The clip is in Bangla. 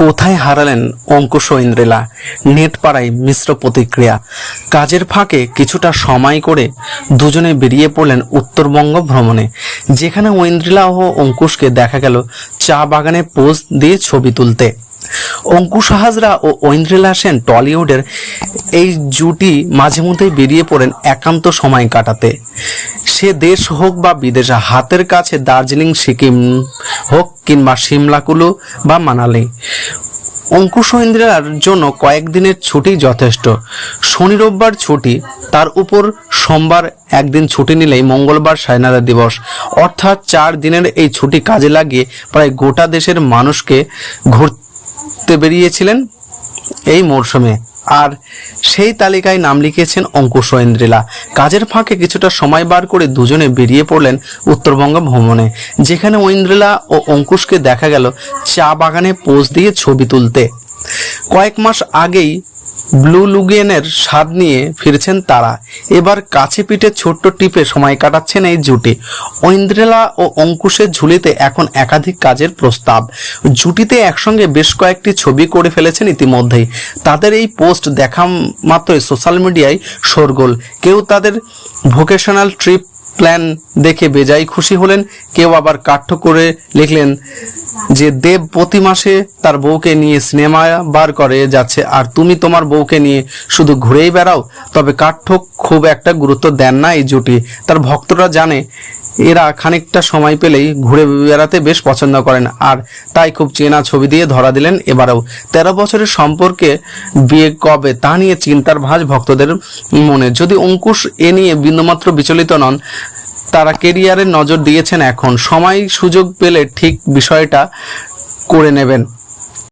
কোথায় হারালেন অঙ্কুশ ইন্দ্রিলা? নেট পাড়ায় মিশ্র প্রতিক্রিয়া। কাজের ফাঁকে কিছুটা সময় করে দুজনে বেরিয়ে পড়লেন উত্তরবঙ্গ ভ্রমণে যেখানে ঐন্দ্রিলা ও অঙ্কুশকে দেখা গেল চা বাগানে পোজ দিয়ে ছবি তুলতে। অঙ্কুশ হাজরা ও ঐন্দ্রিলা সেন টলিউডের এই জুটি মাঝে মধ্যেই বেরিয়ে পড়েন একান্ত সময় কাটাতে। সে দেশ হোক বা বিদেশ, হাতের কাছে দার্জিলিং, সিকিম হোক কিংবা সিমলা কুলু বা মানালি। অঙ্কুশ ইন্দিরার জন্য কয়েকদিনের ছুটি যথেষ্ট। শনি রোববার ছুটি, তার উপর সোমবার একদিন ছুটি নিলেই মঙ্গলবার স্বাধীনতা দিবস। অর্থাৎ চার দিনের এই ছুটি কাজে লাগিয়ে প্রায় গোটা দেশের মানুষকে ঘুরতে বেরিয়েছিলেন এই মরশুমে। আর সেই তালিকায় নাম লিখিয়েছেন অঙ্কুশ ও কাজের ফাঁকে কিছুটা সময় বার করে দুজনে বেরিয়ে পড়লেন উত্তরবঙ্গ ভ্রমণে, যেখানে ঐন্দ্রিলা ও অঙ্কুশকে দেখা গেল চা বাগানে পোজ দিয়ে ছবি তুলতে। কয়েক মাস আগেই ব্লু লুগেনের স্বাদ নিয়ে ফিরেছেন তারা। এবার কাছে পিঠে ছোট্ট টিপে সময় কাটাচ্ছেন এই জুটি। ঐন্দ্রেলা ও অঙ্কুশের ঝুলিতে এখন একাধিক কাজের প্রস্তাব। জুটিতে একসঙ্গে বেশ কয়েকটি ছবি করে ফেলেছেন ইতিমধ্যেই। তাদের এই পোস্ট দেখা মাত্রই সোশ্যাল মিডিয়ায় শোরগোল কেউ তাদের ভোকেশনাল ট্রিপ প্ল্যান দেখে বেজায় খুশি হলেন। কেউ আবার কাঠ্য করে লিখলেন যে, দেব প্রতি মাসে তার বউকে নিয়ে সিনেমা বার করে যাচ্ছে। আর তুমি তোমার বউকে নিয়ে শুধু ঘুরেই বেড়াও। তবে কাঠ্য খুব একটা গুরুত্ব দেন না এই জুটি। তার ভক্তরা জানে, এরা খানিকটা সময় পেলেই ঘুরে বেড়াতে বেশ পছন্দ করেন। আর তাই খুব চেনা ছবি দিয়ে ধরা দিলেন এবারেও। তেরো বছরের সম্পর্কে বিয়ে কবে তা নিয়ে চিন্তার ভাঁজ ভক্তদের মনে। যদি অঙ্কুশ এ নিয়ে বিন্দুমাত্র বিচলিত নন তারা কেরিয়ারে নজর দিয়েছেন এখন। সময় সুযোগ পেলে ঠিক বিষয়টা করে নেবেন।